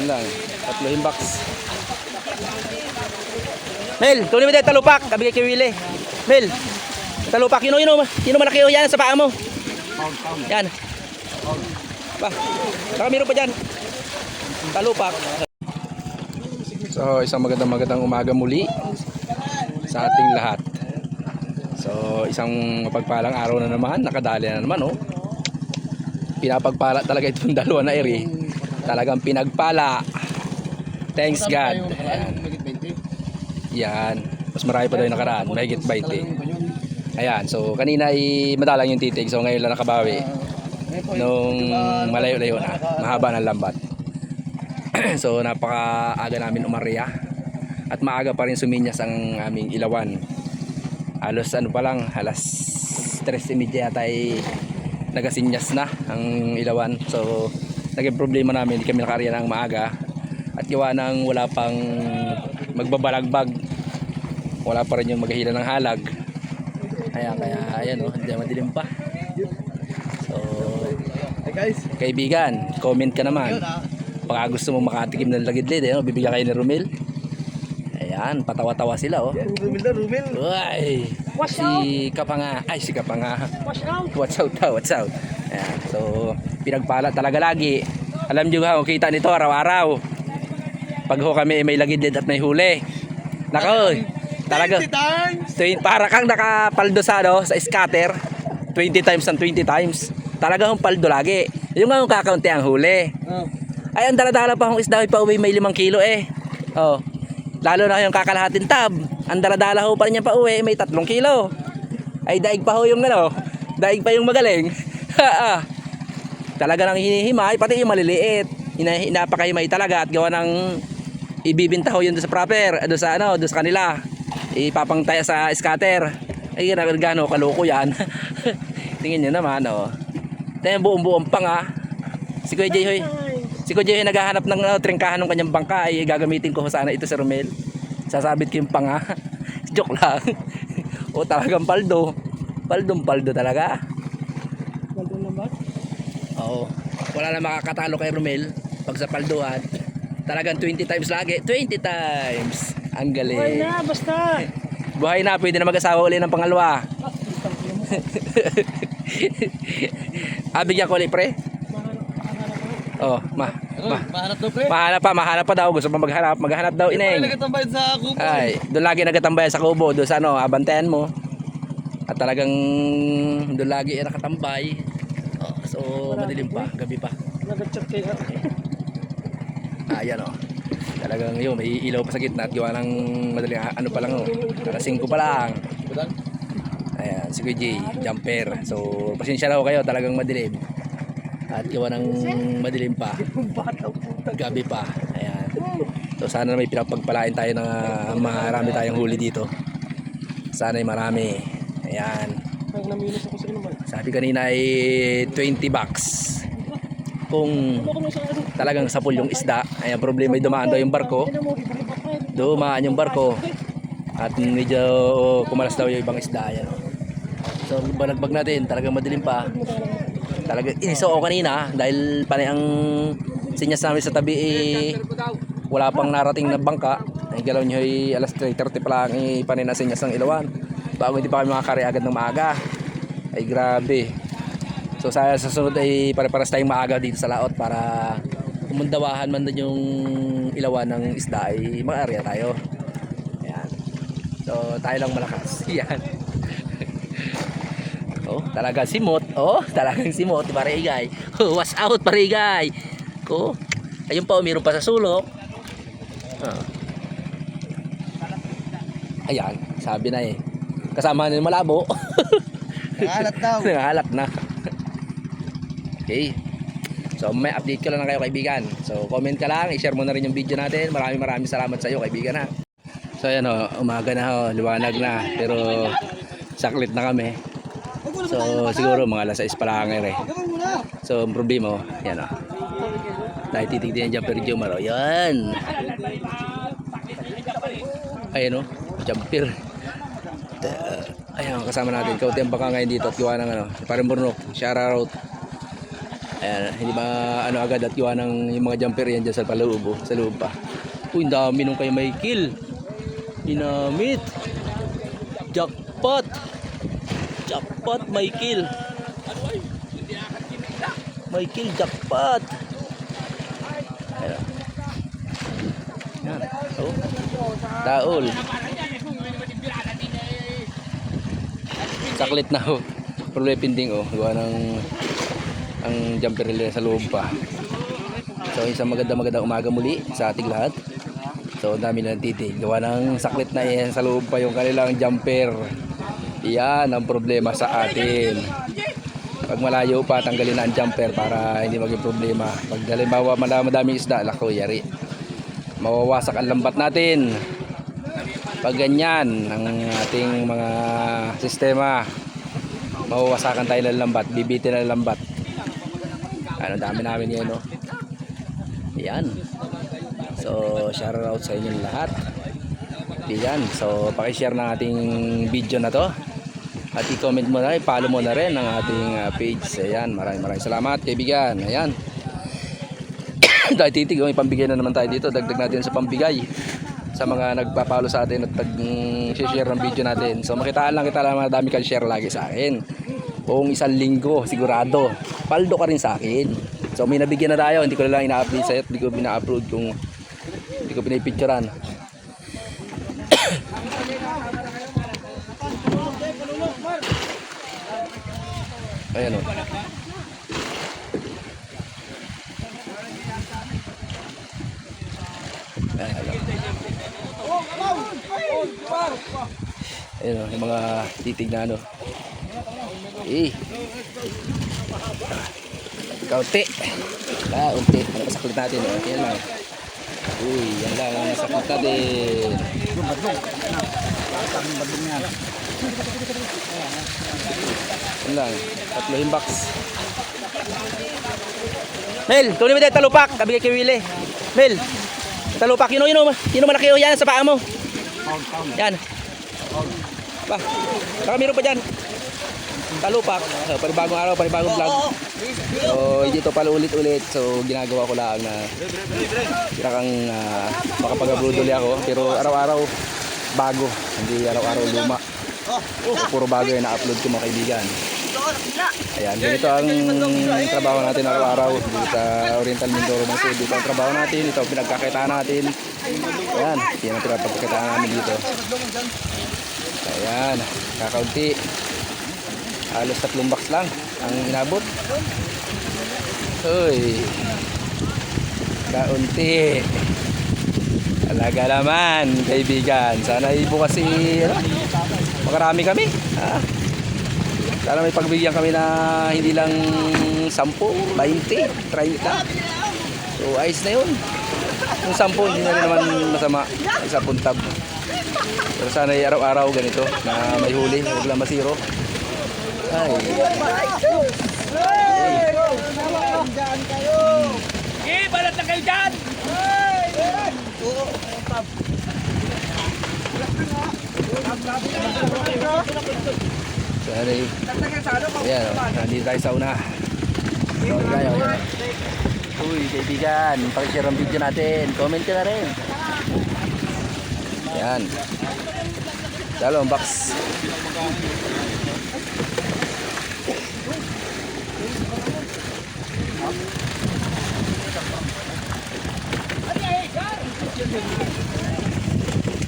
Yan lang. Tatlo box. Mel, tuloy mo dito talupak. Kabigay kay Willie. Mel, talupak. Yun o, yun o. Yun o malaki o yan sa paa mo. Yan. Ba, saka meron pa dyan. Talupak. So, isang magandang magandang umaga muli sa ating lahat. So, isang mapagpalang araw na naman, nakadali na naman, oh. Pinapagpala talaga itong dalawa na eri. Talagang pinagpala. Thanks God. Ayan. Yan. Mas marami pa daw yung nakaraan. Mahigit 20. Ayan. So, kanina ay madalang yung titig. So, ngayon lang nakabawi. Nung malayo-layo na. Mahaba ng lambat. so, napakaaga namin umarya. At maaga pa rin suminyas ang aming ilawan. Halos ano pa lang, alas 3.30 yata ay nagasinyas na ang ilawan. So, naging problema namin, hindi kami nakariya ng maaga. At gawa ng wala pang magbabalagbag. Wala pa rin yung maghihila ng halag. Kaya, kaya, ayan o, hindi madilim pa. So, kaibigan, comment ka naman. Baka gusto mo makatikim ng lagidlid, eh, no? bibigyan kayo ni Romel. Ayan, patawa-tawa sila, oh. Rumil na Rumil. Uy, si Kapanga, ay si Kapanga. What's out daw, what's out. Ayan, so, pinagpala talaga lagi. Alam nyo ha, kita nito araw-araw. Pag ho kami may lagidlid at may huli. Nako, talaga. 20 times! Twen- para kang nakapaldo sa, sa scatter. 20 times and 20 times. Talagang paldo lagi. Yung nga yung kakaunti ang huli. Oh. Ay, ang daladala pa akong isda pa uwi may limang kilo eh. Oh. Lalo na yung kakalahatin tab. Ang daladala ho pa rin niya pa uwi may tatlong kilo. Ay, daig pa ho yung ano. Daig pa yung magaling. Ah. Talaga nang hinihimay, pati yung maliliit. Hina, napakahimay talaga at gawa ng ibibinta ho yun sa proper, doon sa ano, doon sa kanila. Ipapangtaya sa scatter. Ay, gano kaloko yan. Tingin nyo naman, oh. Tingnan buong buong pang ah. Si Kuya Jay. Si Kuya Jay naghahanap ng uh, trengkahan ng kanyang bangka ay gagamitin ko sana ito sa Romel. Sasabit ko yung panga. Joke lang. o talagang paldo. Paldong paldo talaga. Paldo na ba? Oo. Wala na makakatalo kay Romel pag sa palduhan. Talagang 20 times lagi. 20 times. Ang galing. Buhay na, basta! Buhay na, pwede na mag-asawa uli ng pangalawa. ah, bigyan ko ulit, pre. Oh, ma, ma, Mahanap daw pre. mahanap pa, mahanap pa daw. Gusto pa maghanap, maghanap daw, Ay, ineng. nagtatambayan sa kupo. Ay, doon lagi nagatambay sa kubo, doon sa ano, abantayan mo. At talagang doon lagi nakatambay. Oh, madilim pa, gabi pa. Nag-chat kay Ayan oh. Talagang yun, may ilaw pa sa gitna at gawa ng madaling ano pa lang oh. Alas 5 pa lang. Ayan, si Kuya J, jumper. So, pasensya na ho kayo, talagang madilim. At gawa ng madilim pa, gabi pa. Ayan. So, sana may pinapagpalain tayo na marami tayong huli dito. Sana ay marami. Ayan. Sabi kanina ay 20 bucks. Kung talagang sapul yung isda, ay problema ay dumaan daw yung barko. Dumaan yung barko. At medyo kumalas daw yung ibang isda. Ayan. So, balagbag natin. Talagang madilim pa. Talaga, iniso ako kanina dahil panay ang sinyas namin sa tabi eh, wala pang narating na bangka. Ang galaw nyo ay alas 3.30 pa lang eh, panay na sinyas ng ilawan. Bago hindi pa kami makakari agad ng maaga. Ay grabe. So sa susunod ay pare-paras tayong maaga dito sa laot para kumundawahan man din yung ilawan ng isda ay makaarya tayo. Ayan. So tayo lang malakas. Yan. oh, talaga simot. Oh, talagang simot. Parigay. Oh, was out parigay. Ko. Ayun pa, umiron pa sa sulok. Ah. Ayan, sabi na eh. Kasama na yung malabo. Nangalat daw. Nangalat na. Okay. So may update ko lang na kayo kaibigan. So comment ka lang, i-share mo na rin yung video natin. Maraming maraming salamat sa iyo kaibigan ha. So ayan o, umaga na ho, liwanag na. Pero saklit na kami. So siguro mga alas 6 pa lang eh. Mo na. So ang problema, oh, yan o. Dahil titignan yung jumper jumper. Oh, yan. Ayan o, jumper. Uh, ayan, kasama natin. Kaunti ang baka ngayon dito at gawa ng ano, parang burnok. Shout out. Ayan, hindi ba ano agad at gawa ng yung mga jumper yan dyan sa paloob, oh, sa loob pa. Uy, dami nung kay Michael. Dinamit. Jackpot. Jackpot, Michael. Michael, jackpot. Ayan. Yan. Oh. Daol. Saklit na oh. Pero pinding oh. Gawa ng ang jumper nila sa loob pa. So isang maganda maganda umaga muli sa ating lahat. So dami na titig. Gawa ng saklit na yan sa loob pa yung kanilang jumper. Iyan ang problema sa atin. Pag malayo pa, tanggalin na ang jumper para hindi maging problema. Pag halimbawa mala- madaming isda, lako, yari. Mawawasak ang lambat natin. Pag ganyan ang ating mga sistema, mawawasakan tayo ng lambat, bibitin ng lambat. Ano, dami namin yan, no? Yan. So, shout out sa inyong lahat. Yan. So, pakishare ng ating video na to. At i-comment mo na, i-follow mo na rin ang ating ah, page. Ayan, maraming maraming salamat, kaibigan. Ayan. Dahil titig, oh, may pambigay na naman tayo dito. Dagdag natin sa pambigay sa mga nagpapalo sa atin at nag-share ng video natin. So makitaan lang kita lang madami kang share lagi sa akin. Buong isang linggo, sigurado. Paldo ka rin sa akin. So may nabigyan na tayo, hindi ko na lang ina-update sa'yo, hindi ko bina-upload kung hindi ko pinipicturean. Ayan o. Ayan o, yung mga titig na ano. Eh. Kaunti. Kaunti. Ano pasaklit natin? O, yan lang. Uy, yan lang ang nasaklit natin. Yan lang. Tatlo yung box. Mel, kunin mo dito talupak. Kabigay kay Willie. Mel, talupak. Yun o, yun o. Yun o malaki o. Yan sa paa mo. Yan. Pa. Baka meron pa dyan. Talupak. So, panibagong araw, panibagong vlog. So, dito pala ulit-ulit. So, ginagawa ko lang na kang uh, makapag-upload ulit ako. Pero araw-araw bago. Hindi araw-araw luma. So, puro bago yung na-upload ko mga kaibigan. Ayan, ganito ang trabaho natin araw-araw dito sa Oriental Mindoro ng Sud. Dito ang trabaho natin, ito ang pinagkakitaan natin. Ayan, yan ang pinagkakitaan namin dito. Ayan, kakaunti. Halos tatlong box lang ang inabot. Uy, kaunti. Talaga naman, kaibigan. Sana bukas si, ano, makarami kami. Ah. Sana may pagbigyan kami na hindi lang 10, 20, 30. So, ayos na yun. Yung 10, hindi na rin naman masama. Isa puntab. Pero sana ay araw-araw ganito na may huli, huwag lang masiro. Ay. Eh, balat na kayo dyan! Sana ay, ayan, oh, nandito tayo sa una. So, tayo, ayan. Uy, kaibigan, pakishare ang video natin. Comment ka na rin. Ayan. Dalawang box.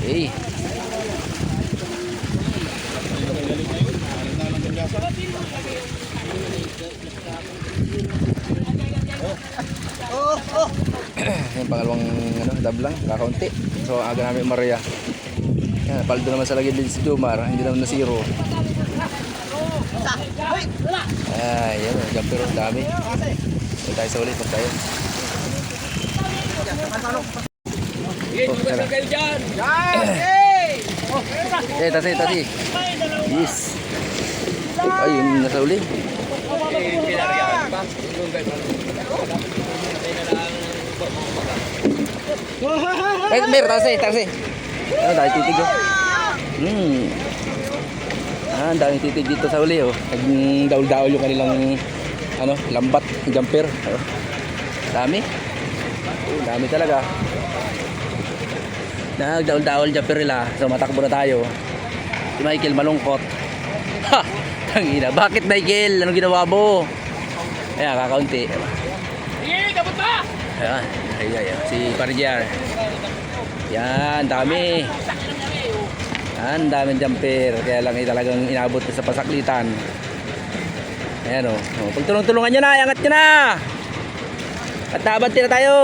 Hey. Yung pangalawang ano, dab kakaunti. So, aga namin Maria. Yan, paldo naman sa lagay din si Jomar, hindi naman na zero. Ay, yan, oh, jumper ang dami. Doon tayo sa ulit, pag tayo. Oh, tara. Eh, tasi, tasi. Yes. Ay, yung nasa uli. Eh, mer, tasi, tasi. Ano, dahil titig oh. Hmm. Ah, ang daming titig dito sa uli oh. Nagdaul-daul yung kanilang ano, lambat, jumper. Oh. Dami. Oh, dami talaga. Nagdaol-daol jumper nila. So matakbo na tayo. Si Michael malungkot. Ha! Tangina. Bakit Michael? Anong ginawa mo? Ayan, kakaunti. Sige, kabot pa! Ayan. Ay, ay, ay. Si Parjar. Yan, dami. Yan, daming jumper. Kaya lang eh, talagang inabot na sa pasaklitan. Ayan o. Oh. Oh, pagtulong-tulungan nyo na, iangat nyo na. At nabanti na tayo.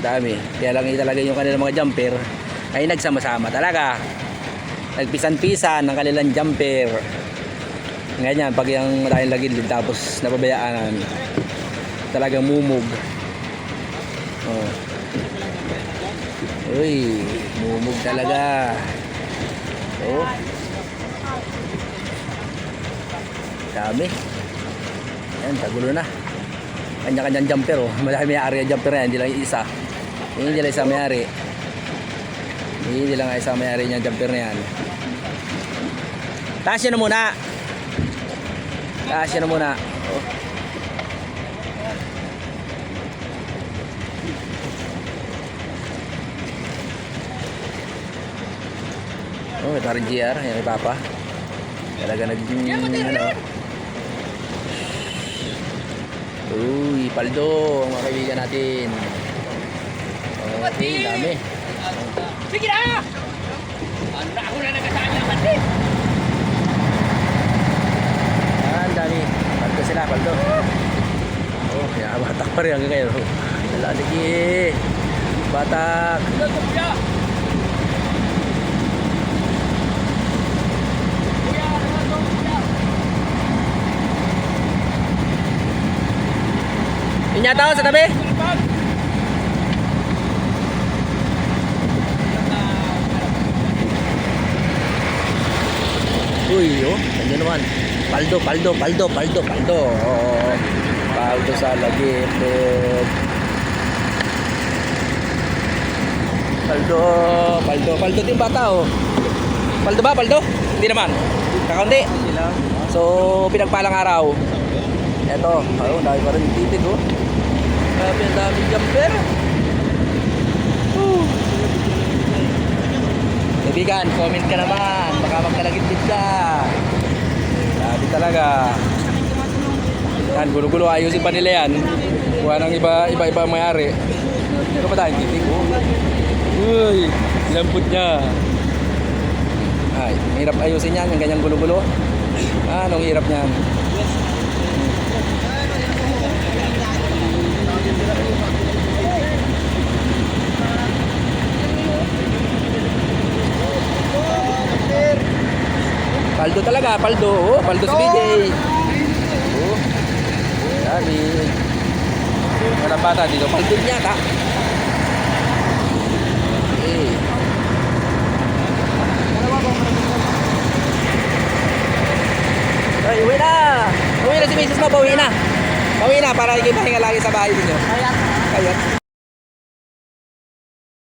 Dami. Kaya lang eh, talaga yung kanilang mga jumper ay nagsama-sama talaga. Nagpisan-pisan ng kanilang jumper. Ganyan, pag yung dahil lagid tapos napabayaan talagang mumug. Oh. Uy, mumug talaga. Oh. Dami. Yan, tagulo na. Kanya-kanyang jumper oh. Madami may area jumper yan, hindi lang isa. Hindi lang isa may-ari. Hindi lang isa may-ari niya jumper na yan. Taas na muna. Taas na muna. Oh. Oh, ito rin GR, yan may papa. Talaga nag... Ano, Uy, paldo, ang mga kaibigan natin. Okay, dami. Sige na! Ano na ako na nagkasali ang bandi? Yan, dami. Paldo sila, paldo. Oh, kaya batak pa rin hanggang ngayon. Wala, sige. Batak. Ano ito, kuya? Kuya, ano ito, kuya? Ako sa tabi. Uy, oh, ano naman? Paldo, paldo, paldo, paldo, paldo. Paldo sa lagipod. Paldo, paldo, paldo din bata oh. Paldo ba, paldo? Hindi naman. Kakaunti. So, pinagpalang araw. Eto, oh, dami pa rin titig oh. Grabe, ang daming jumper. Kaibigan, comment ka naman. Baka magkalagitid ka. Sabi talaga. Yan, gulo-gulo. Ayusin pa nila yan. Kuha ng iba, iba-iba mayari. Ito pa tayong titig. Oh. Uy, lambot niya. Ay, hirap ayusin yan. Yung ganyang gulo-gulo. Ah, anong hirap niyan? Paldo talaga, paldo. Oh, paldo si BJ. Oh. Sabi. Walang bata dito. Paldo niya ta. Okay. Ay, uwi na! Uwi na si Mrs. mo, pauwi na. Pauwi na para ikipahinga lagi sa bahay ninyo. Kayat. Kayat.